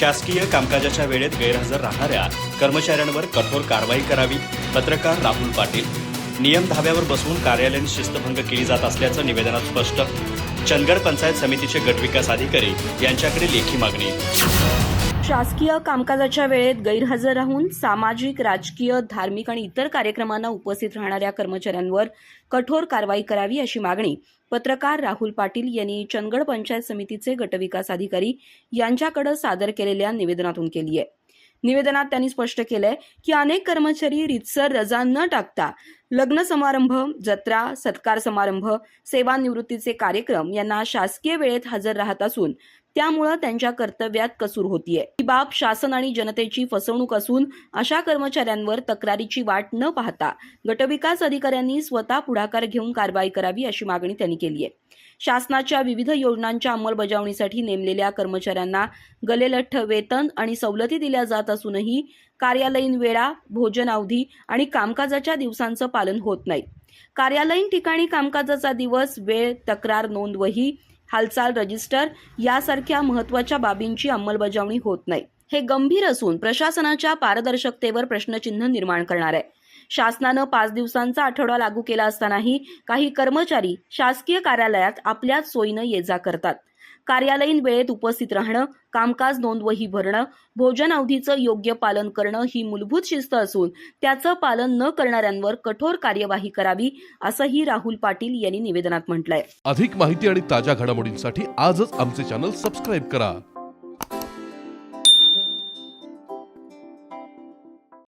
शासकीय कामकाजाच्या वेळेत गैरहजर राहणाऱ्या कर्मचाऱ्यांवर कठोर कारवाई करावी पत्रकार राहुल पाटील. नियम धाब्यावर बसवून कार्यालयीन शिस्तभंग केली जात असल्याचं निवेदनात स्पष्ट. चंदगड पंचायत समितीचे गटविकास अधिकारी यांच्याकडे लेखी मागणी. शासकीय कामकाजाच्या वेळेत गैरहजर राहून सामाजिक राजकीय धार्मिक आणि इतर कार्यक्रमांना उपस्थित राहणाऱ्या कर्मचाऱ्यांवर कठोर कारवाई करावी अशी मागणी पत्रकार राहुल पाटील यांनी चंदगड पंचायत समितीचे गटविकास अधिकारी यांच्याकडे सादर केलेल्या निवेदनातून केली आहे. निवेदनात त्यांनी स्पष्ट केलंय की अनेक कर्मचारी रितसर रजा न टाकता लग्न समारंभ जत्रा सत्कार समारंभ सेवानिवृत्तीचे कार्यक्रम यांना शासकीय वेळेत हजर राहत असून त्यामुळं त्यांच्या कर्तव्यात कसूर होतीये. ही बाब शासन आणि जनतेची फसवणूक असून अशा कर्मचाऱ्यांवर तक्रारीची वाट न पाहता गटविकास अधिकाऱ्यांनी स्वतः पुढाकार घेऊन कारवाई करावी अशी मागणी त्यांनी केली आहे. शासनाच्या विविध योजनांच्या अंमलबजावणीसाठी नेमलेल्या कर्मचाऱ्यांना गलेलठ्ठ वेतन आणि सवलती दिल्या जात असूनही कार्यालयीन वेळा भोजनावधी आणि कामकाजाच्या दिवसांचं पालन होत नाही. कार्यालयीन ठिकाणी कामकाजाचा दिवस वेळ तक्रार नोंद वही हालचाल रजिस्टर यासारख्या महत्त्वाच्या बाबींची अंमलबजावणी होत नाही. हे गंभीर असून प्रशासनाच्या पारदर्शकतेवर प्रश्नचिन्ह निर्माण करणार आहे. शासनानं पाच दिवसांचा आठवडा लागू केला असतानाही काही कर्मचारी शासकीय कार्यालयात आपल्याच सोयीनं ये जा करतात. कार्यालयीन वेळेत उपस्थित राहणं कामकाज नोंदवही भरणं भोजन अवधीचं योग्य पालन करणं ही मूलभूत शिस्त असून त्याचं पालन न करणाऱ्यांवर कठोर कार्यवाही करावी असंही राहुल पाटील यांनी निवेदनात म्हटलंय. अधिक माहिती आणि ताज्या घडामोडींसाठी आजच आमचे चॅनल सबस्क्राईब करा.